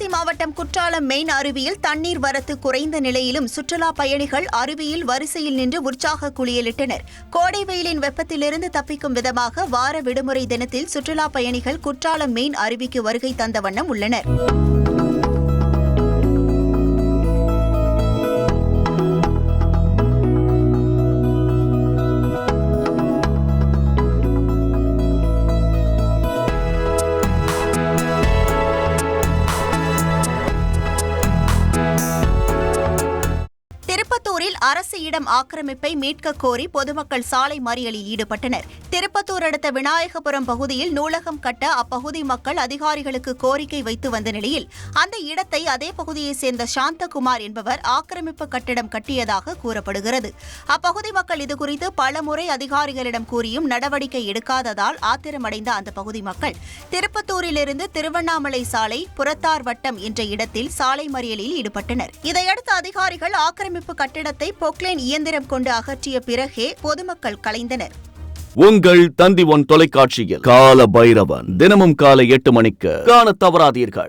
தென்காசி மாவட்டம் குற்றாலம் மெயின் அருவியில் தண்ணீர் வரத்து குறைந்த நிலையிலும் சுற்றுலா பயணிகள் அருவியில் வரிசையில் நின்று உற்சாக குளியலிட்டனர். கோடை வெயிலின் வெப்பத்திலிருந்து தப்பிக்கும் விதமாக வார விடுமுறை தினத்தில் சுற்றுலா பயணிகள் குற்றாலம் மெயின் அருவிக்கு வருகை தந்த வண்ணம் உள்ளனர். அரசு இடம் ஆக்கிரமிப்பை மீட்கக் கோரி பொதுமக்கள் சாலை மறியலில் ஈடுபட்டனர். திருப்பத்தூர் அடுத்த விநாயகபுரம் பகுதியில் நூலகம் கட்ட அப்பகுதி மக்கள் அதிகாரிகளுக்கு கோரிக்கை வைத்து வந்த நிலையில் அந்த இடத்தை அதே பகுதியைச் சேர்ந்த சாந்தகுமார் என்பவர் ஆக்கிரமிப்பு கட்டிடம் கட்டியதாக கூறப்படுகிறது. அப்பகுதி மக்கள் இதுகுறித்து பலமுறை அதிகாரிகளிடம் கூறியும் நடவடிக்கை எடுக்காததால் ஆத்திரமடைந்த அந்த பகுதி மக்கள் திருப்பத்தூரிலிருந்து திருவண்ணாமலை சாலை புறத்தார் வட்டம் என்ற இடத்தில் சாலை மறியலில் ஈடுபட்டனர். இதையடுத்து அதிகாரிகள் ஆக்கிரமிப்பு கட்டிடத்தை பொக்லைன் இயந்திரம் கொண்டு அகற்றிய பிறகே பொதுமக்கள் கலைந்தனர். உங்கள் தந்தி ஒன் தொலைக்காட்சியில் கால பைரவன் தினமும் காலை எட்டு மணிக்கு காண தவறாதீர்கள்.